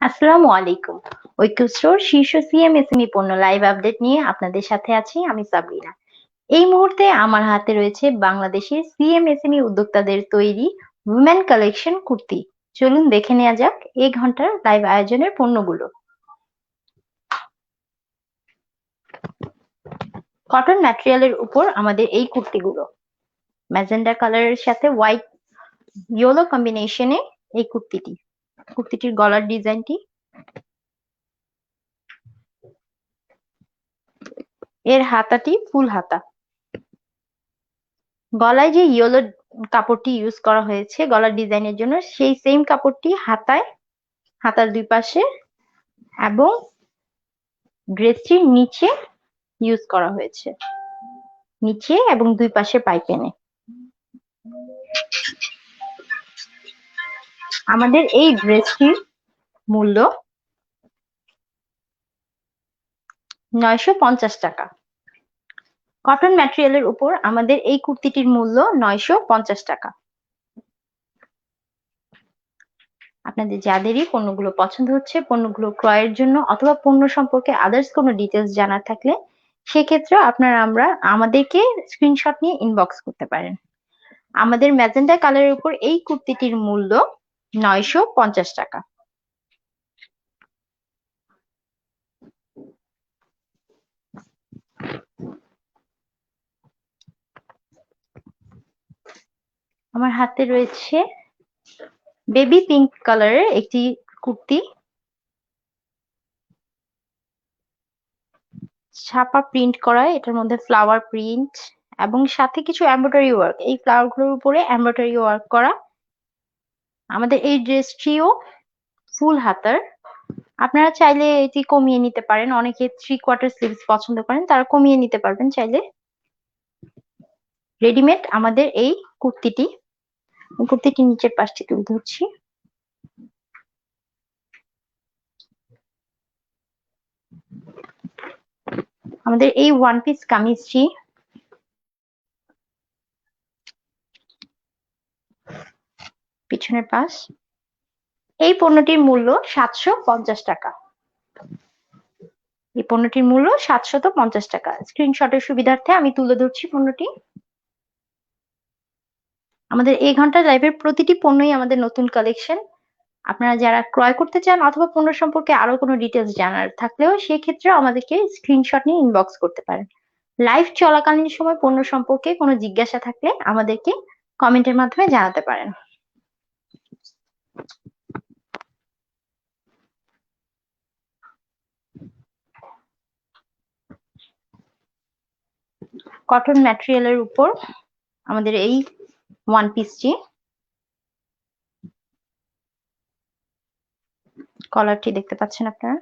আসসালামু আলাইকুম। ঐক্য স্টোর শীর্ষ সিএমএসএমই পণ্য লাইভ আপডেট নিয়ে আপনাদের সাথে আছি আমি সাবরিনা। এই মুহূর্তে আমার হাতে রয়েছে বাংলাদেশের সিএমএসএমই উদ্যোক্তাদের তৈরি উমেন কালেকশন কুর্তি। চলুন দেখে নেওয়া যাক এই ঘণ্টার লাইভ আয়োজনের পণ্যগুলো। কটন ম্যাটেরিয়ালের উপর আমাদের এই কুর্তিগুলো। ম্যাজেন্ডা কালারের সাথে হোয়াইট ইয়েলো কম্বিনেশনে এই কুর্তিটি। কুর্তিটির গলার ডিজাইনটি? এর হাতাটি ফুল হাতা। গলায় যে ইয়েলো কাপড়টি ইউজ করা হয়েছে গলার ডিজাইনের জন্য, সেই সেম কাপড়টি হাতায়, হাতার দুই পাশে এবং ড্রেসটির নিচে ইউজ করা হয়েছে। নিচে এবং দুই পাশে পাইপেনে। আমাদের এই ড্রেসটির মূল্য নয়শো পঞ্চাশ টাকা। কটন ম্যাটেরিয়ালের উপর আমাদের এই কুর্তিটির মূল্য নয়শো পঞ্চাশ টাকা। আপনাদের যাদেরই পণ্যগুলো পছন্দ হচ্ছে, পণ্যগুলো ক্রয়ের জন্য অথবা পণ্য সম্পর্কে আদার্স কোনো ডিটেলস জানার থাকলে সেক্ষেত্রে আপনারা আমরা আমাদেরকে স্ক্রিনশট নিয়ে ইনবক্স করতে পারেন। আমাদের ম্যাজেন্ডা কালারের উপর এই কুর্তিটির মূল্য নয়শো পঞ্চাশ টাকা। আমার হাতে রয়েছে বেবি পিঙ্ক কালারের একটি কুর্তি। ছাপা প্রিন্ট করা, এটার মধ্যে ফ্লাওয়ার প্রিন্ট এবং সাথে কিছু এমব্রয়ডারি ওয়ার্ক। এই ফ্লাওয়ারগুলোর উপরে এমব্রয়ডারি ওয়ার্ক করা। আমাদের এই ড্রেসটিও ফুল হাতার। আপনারা চাইলে এটি কমিয়ে নিতে পারেন। অনেকে থ্রি কোয়ার্টার স্লিভস পছন্দ করেন, তারা কমিয়ে নিতে পারবেন চাইলে। রেডিমেড আমাদের এই কুর্তিটি। কুর্তিটি নিচের পাশটি তুলে ধরছি। আমাদের এই ওয়ান পিস কামিজটি পিছনের পাশ। এই পণ্যটির মূল্য সাতশো পঞ্চাশ টাকা। এই পণ্যটির মূল্য সাতশত পঞ্চাশ টাকা। স্ক্রিনশটের সুবিধার্থে আমি তুলে ধরছি পণ্যটি। আমাদের এই ঘণ্টা লাইভের প্রতিটি পণ্যই আমাদের নতুন কালেকশন আপনারা যারা ক্রয় করতে চান অথবা পণ্য সম্পর্কে আরও কোনো ডিটেলস জানার থাকলেও সেক্ষেত্রেও আমাদেরকে স্ক্রিনশট নিয়ে ইনবক্স করতে পারেন। লাইভ চলাকালীন সময় পণ্য সম্পর্কে কোনো জিজ্ঞাসা থাকলে আমাদেরকে কমেন্টের মাধ্যমে জানাতে পারেন। কটন ম্যাটেরিয়ালের উপর আমাদের এই ওয়ান পিসটি কলারটি দেখতে পাচ্ছেন আপনারা।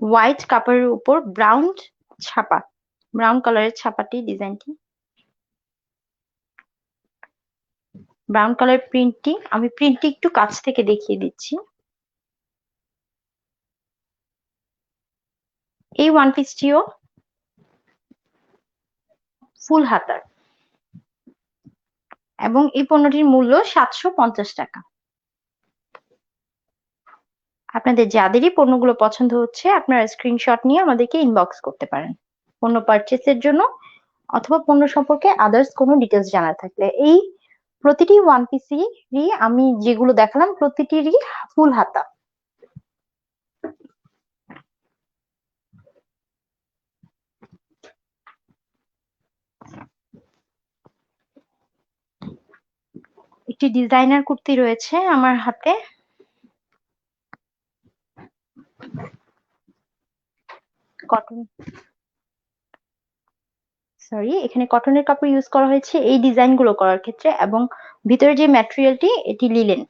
হোয়াইট কাপড়ের উপর ব্রাউন ছাপা ব্রাউন কালারের ছাপাটি ডিজাইনটি ব্রাউন কালার প্রিন্টটি আমি প্রিন্টটি একটু কাছ থেকে দেখিয়ে দিচ্ছি। এই ওয়ান পিসটিও ফুল হাতার। এবং এই পণ্যটির মূল্য সাতশো পঞ্চাশ টাকা। আপনাদের যাদেরই পণ্যগুলো পছন্দ হচ্ছে, আপনারা স্ক্রিনশট নিয়ে আমাদেরকে ইনবক্স করতে পারেন। পণ্য পারচেসের জন্য অথবা পণ্য সম্পর্কে আদার্স কোনো ডিটেলস জানার থাকলে। এই প্রতিটি ওয়ান পিসেরই আমি যেগুলো দেখালাম, প্রতিটিরই ফুল হাতা। একটি ডিজাইনার কুর্তি রয়েছে আমার হাতে। কটন সরি এখানে কটনের কাপড় ইউজ করা হয়েছে এই ডিজাইনগুলো করার ক্ষেত্রে এবং ভিতরে যে ম্যাটেরিয়ালটি এটি লিলেন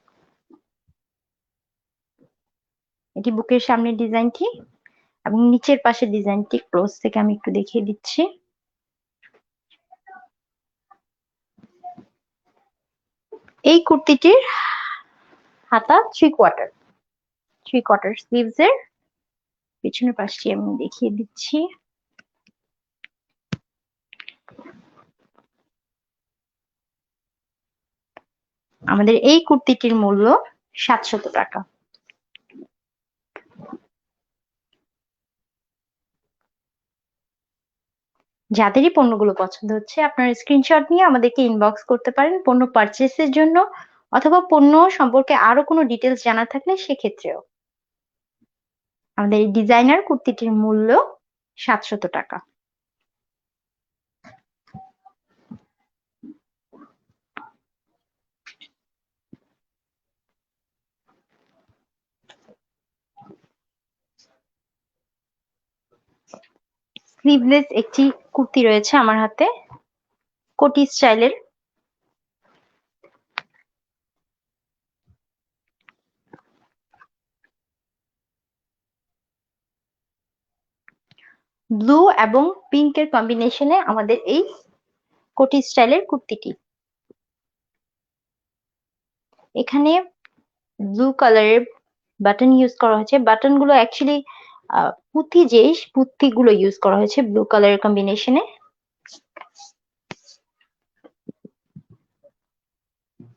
এটি বুকের সামনের ডিজাইনটি এবং নিচের পাশের ডিজাইনটি ক্লোজ থেকে আমি একটু দেখিয়ে দিচ্ছি। এই কুর্তিটির হাতা three quarter three quarter sleeves এর। পিছনের পাশটি আমি দেখিয়ে দিচ্ছি। আমাদের এই কুর্তিটির মূল্য সাতশত টাকা। যাদেরই পণ্যগুলো পছন্দ হচ্ছে, আপনারা স্ক্রিনশট নিয়ে আমাদেরকে ইনবক্স করতে পারেন পণ্য পারচেসের জন্য অথবা পণ্য সম্পর্কে আরও কোনো ডিটেলস জানার থাকলে সেক্ষেত্রেও। আমাদের এই ডিজাইনার কুর্তিটির মূল্য সাতশত টাকা। স্লিভলেস একটি কুর্তি রয়েছে আমার হাতে, কোটি স্টাইলের। ব্লু এবং পিঙ্কের কম্বিনেশনে আমাদের এই কোটি স্টাইলের কুর্তিটি। এখানে ব্লু কালারের বাটন ইউজ করা হয়েছে। বাটনগুলো অ্যাকচুয়ালি পুঁতি যে পুঁতি গুলো ইউজ করা হয়েছে ব্লু কালারের কম্বিনেশনে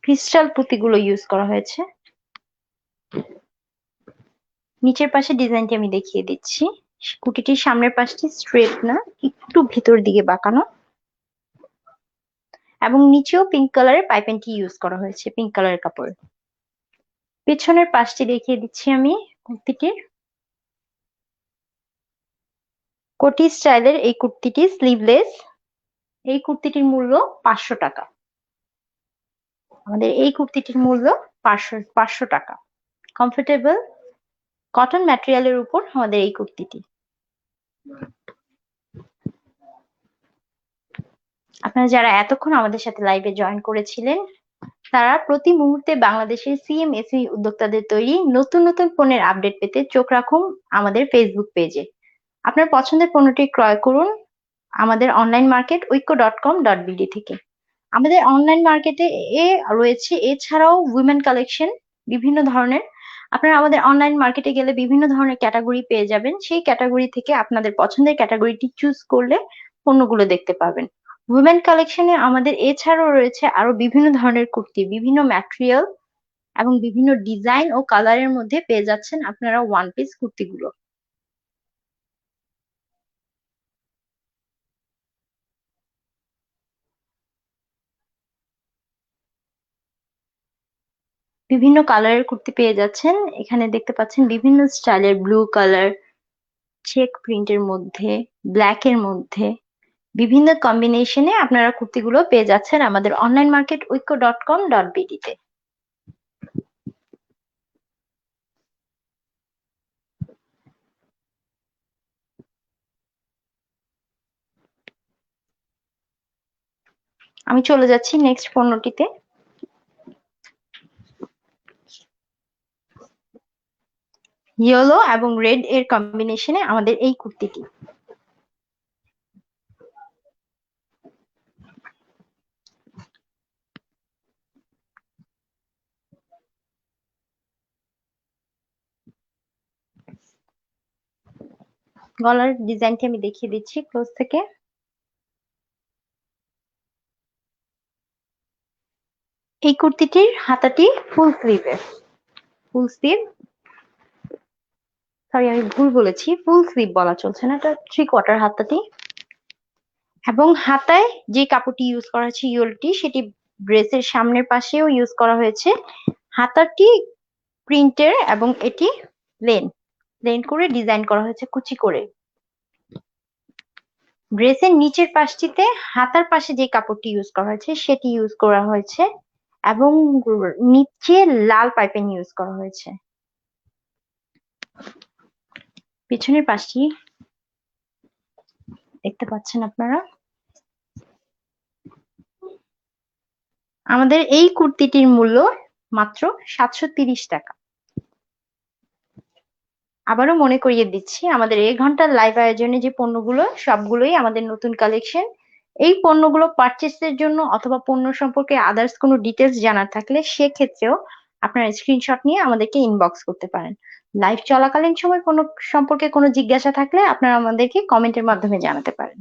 ক্রিস্টাল পুঁতি গুলো ইউজ করা হয়েছে। নিচের পাশে ডিজাইনটি আমি দেখিয়ে দিচ্ছি। কুটিটির সামনের পাশটি স্ট্রেট না, একটু ভিতর দিকে বাঁকানো। এবং নিচেও পিঙ্ক কালারের পাইপেনটি ইউজ করা হয়েছে পিঙ্ক কালারের কাপড়। পেছনের পাশটি দেখিয়ে দিচ্ছি আমি কুর্তিটির। কোটি স্টাইলের এই কুর্তিটি স্লিভলেস এই কুর্তিটির মূল্য পাঁচশো টাকা। আমাদের এই কুর্তিটির মূল্য পাঁচশো পাঁচশো টাকা। কমফোর্টেবল কটন ম্যাটেরিয়ালের উপর আমাদের এই কুর্তিটি। আপনারা যারা এতক্ষণ আমাদের সাথে লাইভে জয়েন করেছিলেন, তারা প্রতি মুহূর্তে বাংলাদেশের সিএমএসি উদ্যোক্তাদের তৈরি নতুন নতুন পণ্যের আপডেট পেতে চোখ রাখুন আমাদের ফেসবুক পেজে আপনার পছন্দের পণ্যটি ক্রয় করুন আমাদের online market Oikko dot com dot BD থেকে। আমাদের অনলাইন মার্কেটে এ রয়েছে, এছাড়াও উইমেন কালেকশন বিভিন্ন ধরনের। আপনারা আমাদের অনলাইন মার্কেটে গেলে বিভিন্ন ধরনের ক্যাটাগরি পেয়ে যাবেন। সেই ক্যাটাগরি থেকে আপনাদের পছন্দের ক্যাটাগরিটি চুজ করলে পণ্যগুলো দেখতে পাবেন। উইমেন কালেকশনে আমাদের এছাড়াও রয়েছে আরও বিভিন্ন ধরনের কুর্তি, বিভিন্ন ম্যাটেরিয়াল এবং বিভিন্ন ডিজাইন ও কালারের মধ্যে পেয়ে যাচ্ছেন আপনারা ওয়ান পিস কুর্তিগুলো। বিভিন্ন কালারের কুর্তি পেয়ে যাচ্ছেন। এখানে দেখতে পাচ্ছেন বিভিন্ন স্টাইলের ব্লু কালার চেক প্রিন্টের মধ্যে ব্ল্যাক এর মধ্যে। বিভিন্ন কম্বিনেশনে আপনারা কুর্তিগুলো পেয়ে যাচ্ছেন আমাদের online market Oikko dot com dot বিডিতে আমি চলে যাচ্ছি নেক্সট পণ্যটিতে। ইয়েলো এবং রেড এর কম্বিনেশনে আমাদের এই কুর্তিটি। গলার ডিজাইনটি আমি দেখিয়ে দিচ্ছি ক্লোজ থেকে। এই কুর্তিটির হাতাটি ফুল স্লিভের, ফুল স্লিভ। সরি আমি ভুল বলেছি। ফুল স্লিভ বলা চলছে না। এটা থ্রি কোয়ার্টার হাতাটি এবং হাতায় যে কাপড়টি ইউজ করা হয়েছে ইউলটি সেটি ড্রেসের সামনের পাশেও ইউজ করা হয়েছে। হাতাটি প্রিন্টের এবং এটি লেন লেন করে ডিজাইন করা হয়েছে, কুচি করে। ড্রেসের নিচের পাশটিতে হাতার পাশে যে কাপড়টি ইউজ করা হয়েছে, সেটি ইউজ করা হয়েছে। এবং নিচে লাল পাইপিং ইউজ করা হয়েছে। পিছনের পাশটি দেখতে পাচ্ছেন আপনারা? আমাদের এই কুর্তিটির মূল্য মাত্র সাতশো টাকা। আবারও মনে করিয়ে দিচ্ছি, আমাদের এ ঘণ্টার লাইভ আয়োজনে যে পণ্যগুলো, সবগুলোই আমাদের নতুন কালেকশন এই পণ্যগুলো পার্চেসের জন্য অথবা পণ্য সম্পর্কে আদার্স কোনো ডিটেলস জানার থাকলে সেক্ষেত্রেও আপনারা স্ক্রিনশট নিয়ে আমাদেরকে ইনবক্স করতে পারেন। লাইভ চলাকালীন সময় কোনো সম্পর্কে কোনো জিজ্ঞাসা থাকলে আপনারা আমাদেরকে কমেন্টের মাধ্যমে জানাতে পারেন।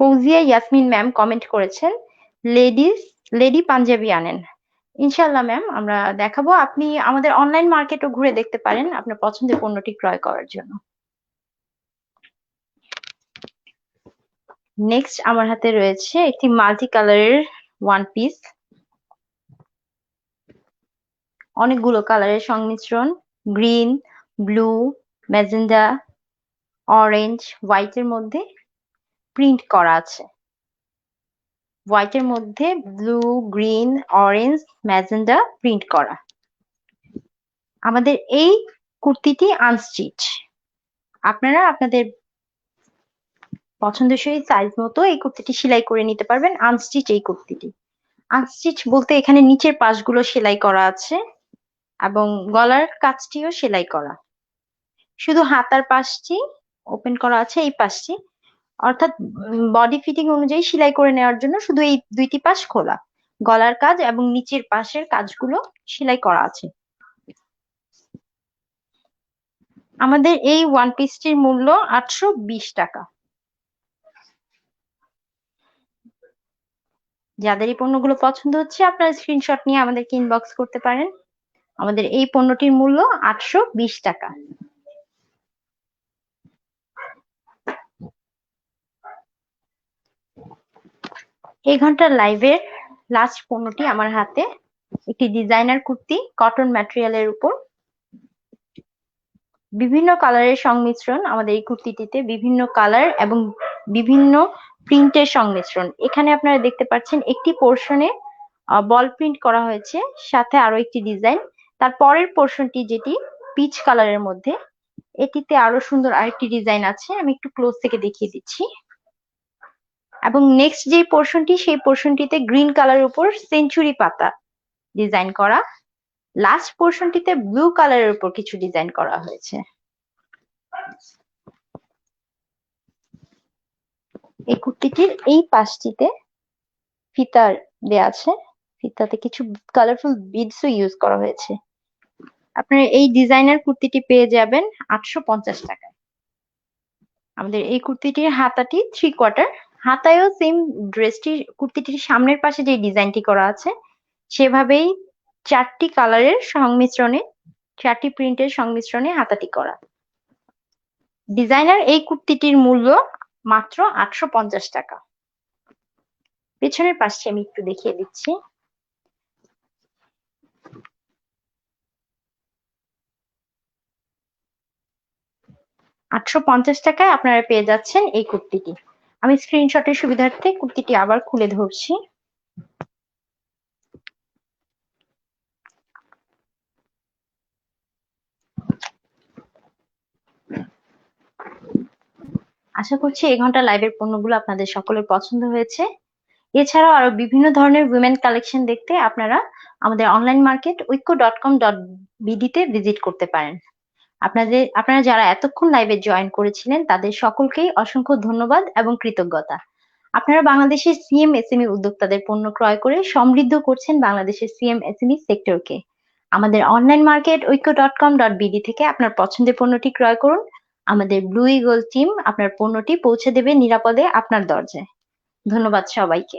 ফৌজিয়া ইয়াসমিন ম্যাম কমেন্ট করেছেন লেডিস লেডি পাঞ্জাবি আনেন। ইনশাল্লাহ ম্যাম, আমরা দেখাবো। আপনি আমাদের অনলাইন মার্কেটও ঘুরে দেখতে পারেন আপনার পছন্দের পণ্যটি ক্রয় করার জন্য। নেক্সট আমার হাতে রয়েছে একটি মাল্টি কালারের ওয়ান পিস অনেকগুলো কালারের সংমিশ্রণ গ্রিন ব্লু ম্যাজেন্ডা অরেঞ্জ হোয়াইটের মধ্যে প্রিন্ট করা আছে। হোয়াইটের মধ্যে blue green orange magenta print করা। আমাদের এই কুর্তিটি আনস্টিচ আপনারা আপনাদের পছন্দসই সাইজ মতো এই কুর্তিটি সেলাই করে নিতে পারবেন আনস্টিচ এই কুর্তিটি। আনস্টিচ বলতে এখানে নিচের পাশগুলো সেলাই করা আছে এবং গলার কাজটিও সেলাই করা। শুধু হাতার পাশটি ওপেন করা আছে এই পাশটি। অর্থাৎ বডি ফিটিং অনুযায়ী সেলাই করে নেওয়ার জন্য শুধু এই দুইটি পাশ খোলা। গলার কাজ এবং নিচের পাশের কাজগুলো সেলাই করা আছে। আমাদের এই ওয়ান পিসটির মূল্য আটশো বিশ টাকা। যাদের এই পণ্যগুলো পছন্দ হচ্ছে, আপনারা স্ক্রিনশট নিয়ে আমাদেরকে ইনবক্স করতে পারেন। আমাদের এই পণ্যটির মূল্য আটশো বিশ টাকা। এই ঘণ্টার লাইভের লাস্ট পণ্যটি আমার হাতে। একটি ডিজাইনার কুর্তি কটন ম্যাটেরিয়ালের উপর। বিভিন্ন কালারের সংমিশ্রণ আমাদের এই কুর্তিটিতে। বিভিন্ন কালার এবং বিভিন্ন প্রিন্টের সংমিশ্রণ। এখানে আপনারা দেখতে পাচ্ছেন একটি পোর্শনে বল প্রিন্ট করা হয়েছে, সাথে আরও একটি ডিজাইন তার পরের পোর্শনটি যেটি পিচ কালারের মধ্যে, এটিতে আরও সুন্দর আরেকটি ডিজাইন আছে, আমি একটু ক্লোজ থেকে দেখিয়ে দিচ্ছি। এবং নেক্সট যে পোর্শনটি সেই পোর্শনটিতে গ্রিন কালারের উপর সেঞ্চুরি পাতা ডিজাইন করা। লাস্ট পোর্শনটিতে ব্লু কালারের উপর কিছু ডিজাইন করা হয়েছে। এই কুর্তিটির এই পাশটিতে ফিতার দেয়া আছে। ফিতাতে কিছু কালারফুল বিডসও ইউজ করা হয়েছে। আপনারা এই ডিজাইনার কুর্তিটি পেয়ে যাবেন আটশো পঞ্চাশ টাকায়। আমাদের এই কুর্তিটির হাতাটি থ্রি কোয়ার্টার হাতায়ও সেম ড্রেসটি কুর্তিটির সামনের পাশে যে ডিজাইনটি করা আছে, সেভাবেই চারটি কালারের সংমিশ্রণে, চারটি প্রিন্টের সংমিশ্রণে হাতাটি করা। ডিজাইনার এই কুর্তিটির মূল্য মাত্র আটশো পঞ্চাশ টাকা। পেছনের পাশে আমি একটু দেখিয়ে দিচ্ছি। আটশো পঞ্চাশ টাকায় আপনারা পেয়ে যাচ্ছেন এই কুর্তিটি। আমি স্ক্রিনশটের সুবিধার্থে কুর্তিটি আবার খুলে ধরছি। আশা করছি এই ঘণ্টা লাইভের পণ্যগুলো আপনাদের সকলের পছন্দ হয়েছে। এছাড়াও আরও বিভিন্ন ধরনের উইমেন কালেকশন দেখতে আপনারা আমাদের online market উইকো dot com dot বিডিতে ভিজিট করতে পারেন। আপনাদের, আপনারা যারা এতক্ষণ লাইভে জয়েন করেছিলেন, তাদের সকলকেই অসংখ্য ধন্যবাদ এবং কৃতজ্ঞতা। আপনারা বাংলাদেশের সিএম এসএমই উদ্যোক্তাদের পণ্য ক্রয় করে সমৃদ্ধ করছেন বাংলাদেশের সিএম এসএমই সেক্টরকে আমাদের online market Oikko dot com dot BD থেকে আপনার পছন্দের পণ্যটি ক্রয় করুন। আমাদের ব্লু ইগল টিম আপনার পণ্যটি পৌঁছে দেবে নিরাপদে আপনার দরজায়। ধন্যবাদ সবাইকে।